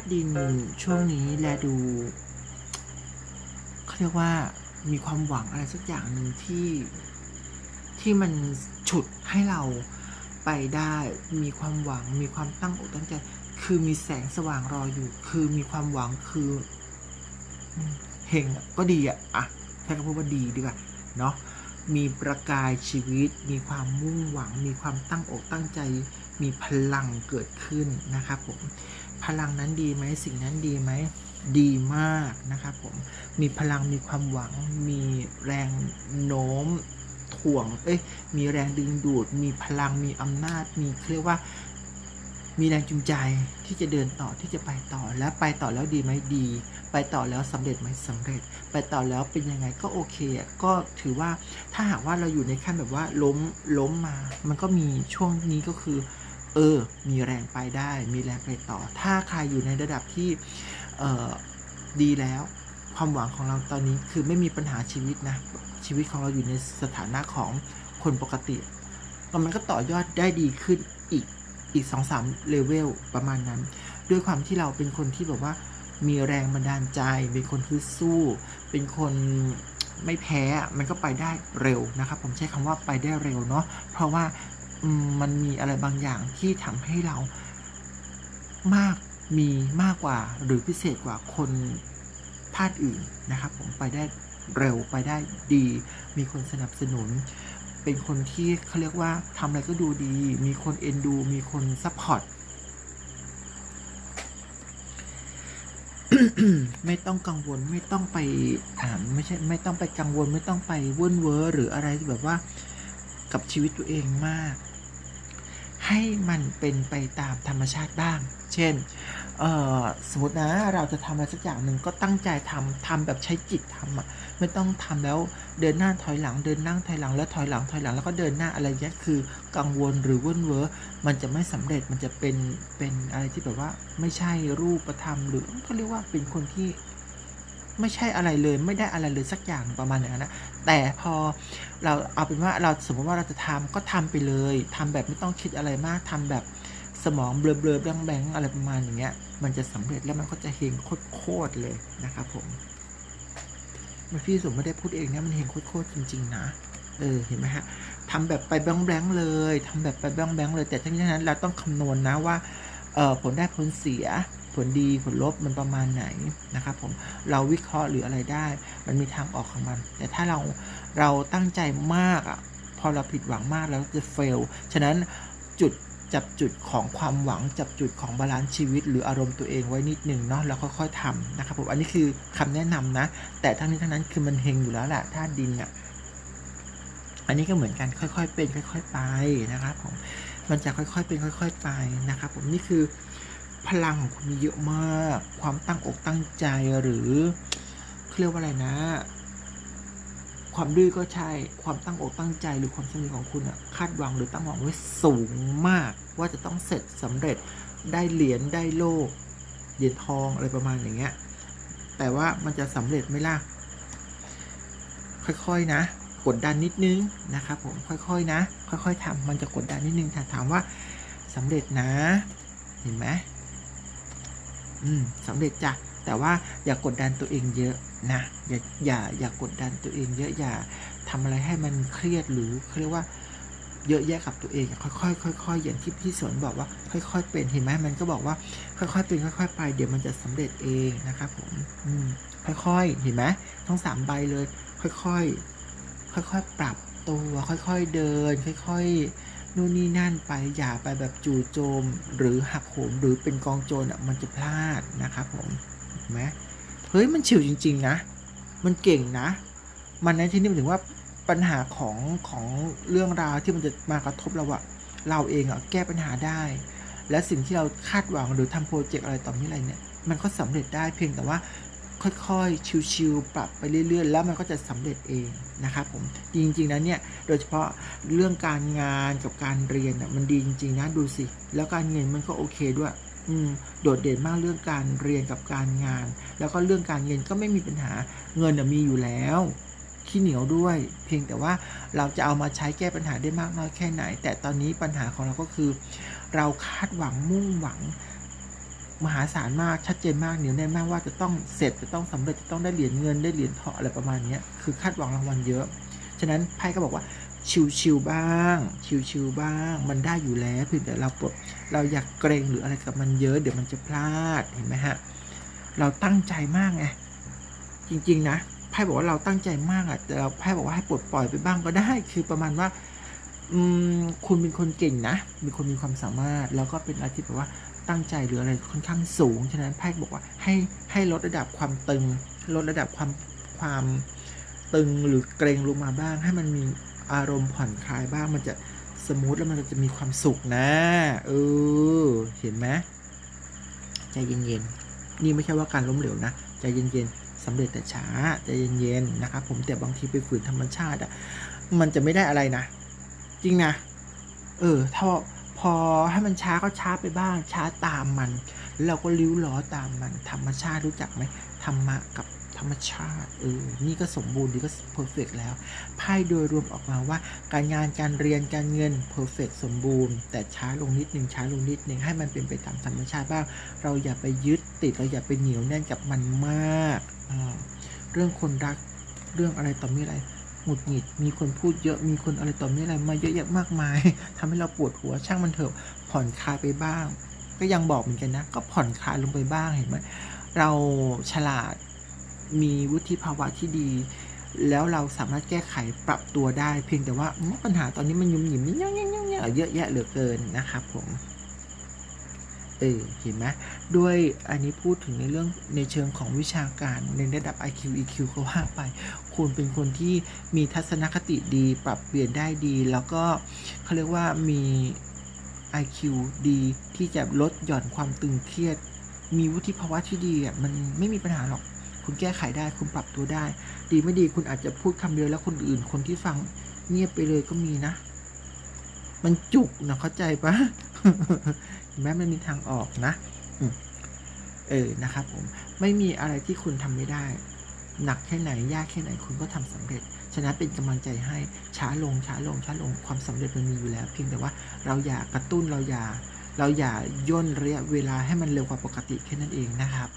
ตุดินช่วงนี้แลดูเขาเรียกว่ามีความหวังอะไรสักอย่างหนึ่งที่ที่มันฉุดให้เราไปได้มีความหวัง มีความตั้งอกตั้งใจ คือมีแสงสว่างรออยู่ คือมีความหวังคือเฮงก็ดีอะอะใช้คำพูดว่าดีดีกว่าเนาะมีประกายชีวิต มีความมุ่งหวัง มีความตั้งอกตั้งใจ มีพลังเกิดขึ้นนะครับผม พลังนั้นดีไหมสิ่งนั้นดีไหมดีมากนะครับผมมีพลังมีความหวัง มีแรงโน้มถ่วงเอ้ยมีแรงดึงดูด มีพลังมีอำนาจ มีเรียกว่า มีแรงจูงใจที่จะเดินต่อที่จะไปต่อแล้วไปต่อแล้วดีไหมดี ไปต่อแล้วสำเร็จไหมสำเร็จ ไปต่อแล้วเป็นยังไงก็โอเคก็ถือว่าถ้าหากว่าเราอยู่ในขั้นแบบว่าล้มล้มมา มันก็มีช่วงนี้ก็คือ เออ มีแรงไปได้ มีแรงไปต่อ ถ้าใครอยู่ในระดับที่เออดีแล้ว ความหวังของเราตอนนี้คือไม่มีปัญหาชีวิตนะ ชีวิตของเราอยู่ในสถานะของคนปกติแล้วมันก็ต่อยอดได้ดีขึ้นอีกอีกสองสามเลเวลประมาณนั้น ด้วยความที่เราเป็นคนที่แบบว่า มีแรงบันดาลใจ เป็นคนที่สู้ เป็นคนไม่แพ้ มันก็ไปได้เร็วนะครับ ผมใช้คำว่าไปได้เร็วเนาะ เพราะว่า มันมีอะไรบางอย่างที่ทำให้เรามากมีมากกว่าหรือพิเศษกว่าคนภาคอื่นนะครับ ผมไปได้เร็วไปได้ดี มีคนสนับสนุน เป็นคนที่เขาเรียกว่าทำอะไรก็ดูดี มีคนเอ็นดู มีคนซัพพอร์ตไม่ต้องกังวลไม่ต้องไปอ่าไม่ใช่ไม่ต้องไปกังวล ไม่ต้องไปเว่นเวอร์หรืออะไรแบบว่ากับชีวิตตัวเองมาก ให้มันเป็นไปตามธรรมชาติบ้าง เช่นสมมตินะเราจะทำอะไรสักอย่างหนึ่งก็ตั้งใจทำทำแบบใช้จิตทำอะไม่ต้องทำแล้วเดินหน้าถอยหลังเดินหน้าถอยหลังแล้วถอยหลังถอยหลังแล้วก็เดินหน้าอะไรเงี้ยคือกังวลหรือเว่นเวอมันจะไม่สำเร็จมันจะเป็นเป็นอะไรที่แบบว่าไม่ใช่รูปธรรมหรือเขาเรียกว่าเป็นคนที่ ไม่ใช่อะไรเลย ไม่ได้อะไรเลยสักอย่างประมาณอย่างนั้นนะแต่พอเราเอาเป็นว่าเราสมมติว่าเราจะทำก็ทำไปเลยทำแบบไม่ต้องคิดอะไรมากทำแบบสมองเบลอๆแบงๆอะไรประมาณอย่างเงี้ย มันจะสำเร็จแล้วมันก็จะเฮงโคตรเลยนะครับผมมันพี่สมไม่ได้พูดเองนะมันเฮงโคตรจริง ๆ นะเออเห็นไหมฮะทำแบบไปแบงๆเลยทำแบบไปแบงๆเลย แต่ทั้งนี้ทั้งนั้นเราต้องคำนวณนะว่าเออผลได้ผลเสีย ผลดีผลลบมันประมาณไหนนะครับผมเราวิเคราะห์หรืออะไรได้ มันมีทางออกของมัน แต่ถ้าเราเราตั้งใจมากอะพอเราผิดหวังมากแล้วจะเฟลฉะนั้นจุดจับจุดของความหวังจับจุดของบาลานซ์ชีวิต หรืออารมณ์ตัวเองไว้นิดหนึ่งเนาะแล้วค่อยๆทำนะครับผมอันนี้คือคำแนะนำนะ แต่ทั้งนี้ทั้งนั้นคือมันเฮงอยู่แล้วแหละถ้าดินอะอันนี้ก็เหมือนกันค่อยๆเป็น ค่อย ๆ ไปนะครับผมมันจะค่อยๆเป็นค่อย ๆ ไปนะครับผมนี่คือ พลังของคุณมีเยอะมาก ความตั้งอกตั้งใจหรือเขาเรียกว่าอะไรนะ ความดื้อก็ใช่ ความตั้งอกตั้งใจหรือความสำเร็จของคุณอะคาดหวังหรือตั้งหวังไว้สูงมาก ว่าจะต้องเสร็จสำเร็จได้เหรียญได้โล่เหรียญทองอะไรประมาณอย่างเงี้ย แต่ว่ามันจะสำเร็จไหมล่ะ ค่อยๆนะกดดันนิดนึงนะครับผมค่อยๆนะ ค่อยๆทำมันจะกดดันนิดนึงถามว่าสำเร็จนะ เห็นไหม อืมสำเร็จจ้ะแต่ว่าอย่ากกดดันตัวเองเยอะนะอย่าอย่าอย่ากกดดันตัวเองเยอะอย่าทำอะไรให้มันเครียดหรือเขาเรียกว่าเยอะแยะกับตัวเองค่อยๆค่อยๆอย่างที่พี่สวนบอกว่า ค่อย ๆ เป็นเห็นไหมมันก็บอกว่า ค่อยๆเป็นค่อย ๆ ไป เดี๋ยวมันจะสำเร็จเองนะครับผมอืมค่อยๆเห็นไหมทั้งสามใบเลย ค่อยๆค่อยๆปรับตัวค่อย ๆเดิน ค่อย ๆ นู่นนี่นั่นไปอย่าไปแบบจู่โจม หรือหักโหมหรือเป็นกองโจรอะมันจะพลาดนะครับผมเห็นไหมเฮ้ยมันฉิวจริง ๆ นะ มันเก่งนะ มันในที่นี้หมายถึงว่าปัญหาของของเรื่องราวที่มันจะมากระทบเราอะเราเองอะแก้ปัญหาได้ และสิ่งที่เราคาดหวังหรือทำโปรเจกต์อะไรต่อมีอะไรเนี่ย มันก็สำเร็จได้เพียงแต่ว่า ค่อยๆ ชิวๆ ปรับไปเรื่อยๆ แล้วมันก็จะสำเร็จเองนะครับผม จริงๆนะเนี่ย โดยเฉพาะเรื่องการงานกับการเรียนอะมันดีจริงๆนะดูสิ แล้วการเงินมันก็โอเคด้วย อืม โดดเด่นมากเรื่องการเรียนกับการงาน แล้วก็เรื่องการเงินก็ไม่มีปัญหา เงินมีอยู่แล้วขี้เหนียวด้วย เพียงแต่ว่าเราจะเอามาใช้แก้ปัญหาได้มากน้อยแค่ไหน แต่ตอนนี้ปัญหาของเราก็คือ เราคาดหวังมุ่งหวัง มหาศาลมากชัดเจนมากเหนียวแน่นมากว่าจะต้องเสร็จจะต้องสำเร็จจะต้องได้เหรียญเงินได้เหรียญทองอะไรประมาณนี้คือคาดหวังรางวัลเยอะ ฉะนั้นไพ่ก็บอกว่าชิวๆบ้าง ชิวๆบ้าง มันได้อยู่แล้วเพียงแต่เราปลดเราอยากเกรงหรืออะไรกับมันเยอะ เดี๋ยวมันจะพลาดเห็นไหมฮะเราตั้งใจมากไงจริงๆนะไพ่บอกว่าเราตั้งใจมากอะแต่เราไพ่บอกว่าให้ปลดปล่อยไปบ้างก็ได้ คือประมาณว่าอืมคุณเป็นคนเก่งนะเป็นคนมีความสามารถ แล้วก็เป็นอะไรที่แบบว่า ตั้งใจหรืออะไรค่อนข้างสูง ฉะนั้นไพ่บอกว่าให้ให้ลดระดับความตึง ลดระดับความความตึงหรือเกรงลงมาบ้าง ให้มันมีอารมณ์ผ่อนคลายบ้างมันจะสมูทแล้วมันจะมีความสุขนะเออเห็นไหมใจเย็นๆนี่ไม่ใช่ว่าการล้มเหลวนะใจเย็นๆสำเร็จแต่ช้าใจเย็นๆนะครับผมแต่บางทีไปฝืนธรรมชาติอะมันจะไม่ได้อะไรนะ จริงนะเออถ้า พอให้มันช้าก็ช้าไปบ้าง ช้าตามมัน เราก็ลิ้วล้อตามมัน ธรรมชาติรู้จักไหมธรรมะกับธรรมชาติเออนี่ก็สมบูรณ์ดีก็เพอร์เฟกแล้วไพ่โดยรวมออกมาว่า การงานการเรียนการเงินเพอร์เฟกสมบูรณ์ แต่ช้าลงนิดหนึ่งช้าลงนิดหนึ่งให้มันเป็นไปตามธรรมชาติบ้าง เราอย่าไปยึดติดเราอย่าไปเหนียวแน่นกับมันมากอืมเรื่องคนรักเรื่องอะไรต่อมีอะไร หงุดหงิด มีคนพูดเยอะ มีคนอะไรต่อมีอะไรมาเยอะแยะมากมายทำให้เราปวดหัว ช่างมันเถอะ ผ่อนคลายไปบ้าง ก็ยังบอกเหมือนกันนะ ก็ผ่อนคลายลงไปบ้าง เห็นไหมเราฉลาด มีวุฒิภาวะที่ดี แล้วเราสามารถแก้ไขปรับตัวได้ เพียงแต่ว่าปัญหาตอนนี้มันยุ่มหยิมนี่ยังยังยังยังเยอะแยะเหลือเกินนะครับผม เออเห็นไหมด้วยอันนี้พูดถึงในเรื่องในเชิงของวิชาการในระดับ IQ EQ ก็ว่าไป คุณเป็นคนที่มีทัศนคติดี ปรับเปลี่ยนได้ดี แล้วก็เขาเรียกว่ามี IQ ดี ที่จะลดหย่อนความตึงเครียด มีวุฒิภาวะที่ดีอะมันไม่มีปัญหาหรอก คุณแก้ไขได้คุณปรับตัวได้ ดีไม่ดีคุณอาจจะพูดคำเดียวแล้วคนอื่นคนที่ฟังเงียบไปเลยก็มีนะ มันจุกนะเข้าใจปะ แม้ไมมันมีทางออกนะอเออนะครับผมไม่มีอะไรที่คุณทำไม่ได้ หนักแค่ไหนยากแค่ไหนคุณก็ทำสำเร็จ ฉะนั้นเป็นกำลังใจให้ช้าลงช้าลงช้าลงความสำเร็จมันมีอยู่แล้ว เพียงแต่ว่าเราอย่ากระตุ้นเราอย่า เราอย่าย่นระยะเวลาให้มันเร็วกว่าปกติแค่นั้นเองนะครับ